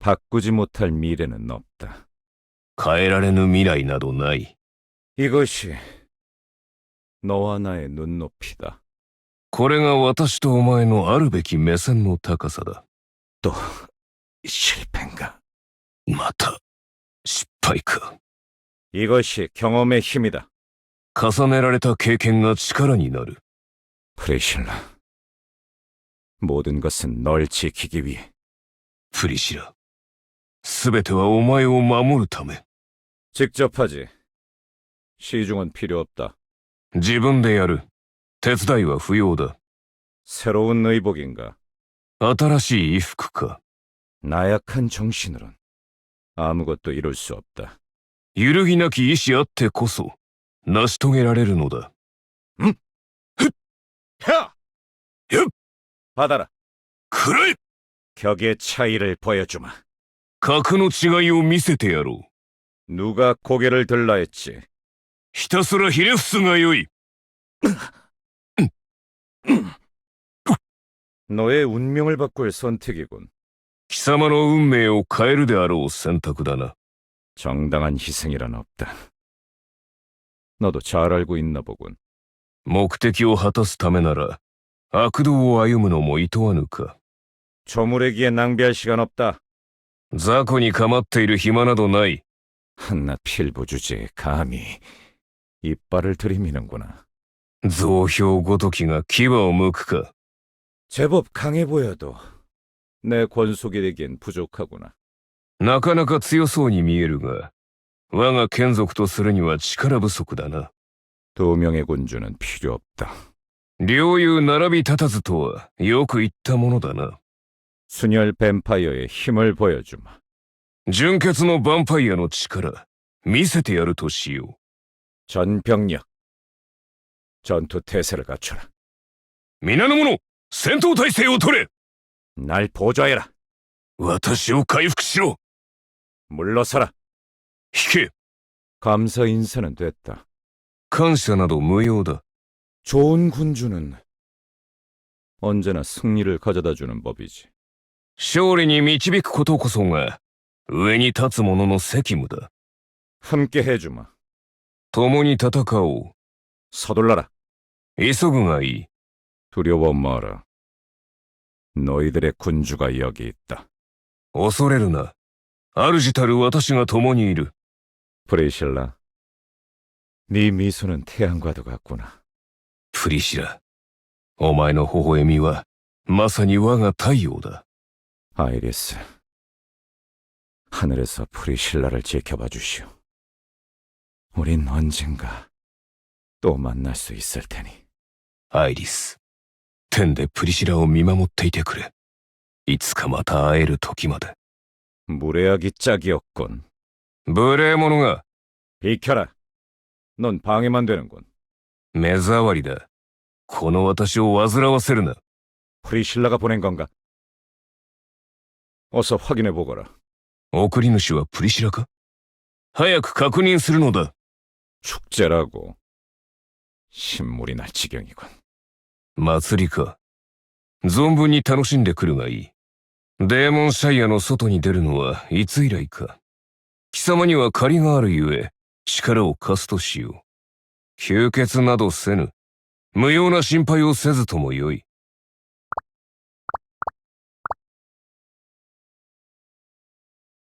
바꾸지 못할 미래는 없다. 変えられぬ未来などない。 이것이 너와 나의 눈높이다. これが私とお前のあるべき目線の高さだ。 실패인가? また、失敗か。 이것이 경험의 힘이다. 重ねられた経験が力になる。 프리실라. 모든 것은 널 지키기 위해 プリシラ。 すべてはお前を守るため。 직접 하지. 시중은 필요 없다. 自分でやる。手伝いは不要だ。 새로운 의복인가? 新しい衣服か。 나약한 정신으론 아무것도 이룰 수 없다. 揺るぎなき意志あってこそ、成し遂げられるのだ。 야! 야! 받아라. くらえ 격의 차이를 보여주마. 格の違いを見せてやろう。 누가 고개를 들라 했지? ひたすらひれ伏すがよい。 너의 운명을 바꿀 선택이군. 貴様の運命を変えるであろう選択だな。 정당한 희생이란 없다. 너도 잘 알고 있나 보군. 目的を果たすためなら、悪道を歩むのも厭わぬか。 조물에기에 낭비할 시간 없다. 雑魚に構っている暇などない。 한낱 필부 주제에 감히 이빨을 들이미는구나. 増票ごときが牙を剥くか。 제법 강해 보여도 내 권속이 되기엔 부족하구나. なかなか強そうに見えるが、我が眷属とするには力不足だな。 두 명의 군주는 필요 없다. 両友並び立たずとはよく言ったものだな。 순혈 뱀파이어의 힘을 보여주마. 純血のヴァンパイアの力、見せてやるとしよ 전병력. 전투 태세를 갖춰라. う。皆の者、戦闘態勢を取れ 날 보좌해라. 私を回復しろ 물러서라. 引け 감사 인사는 됐다. 感謝など無用だ。 좋은 군주는 언제나 승리를 가져다 주는 법이지. 勝利に導くことこそが、上に立つ者の責務だ。 함께 해주마. 共に戦おう。 서둘러라. 急ぐがいい。 두려워 마라. 너희들의 군주가 여기 있다. 恐れるな。主たる私が共にいる。 브레이실라. 네 미소는 태양과도 같구나. プリシラ。お前の微笑みは、まさに我が太陽だ。 아이리스. 하늘에서 프리실라를 지켜봐 주시오. 우린 언젠가 또 만날 수 있을 테니. アイリス。天でプリシラを見守っていてくれ。いつかまた会える時まで。 무례하기 짝이었군. 無礼者が 비켜라. 넌 방해만 되는군. 目障りだ。この私を煩わせるな。 프리실라가 보낸 건가? 어서 확인해 보거라. 送り主はプリシラか早く確認するのだ。 축제라고. 신물이 날 지경이군. 祭りか。存分に楽しんでくるがいい。デーモンシャイアの外に出るのはいつ以来か。貴様には借りがあるゆえ、力を貸すとしよう。吸血などせぬ。無用な心配をせずともよい。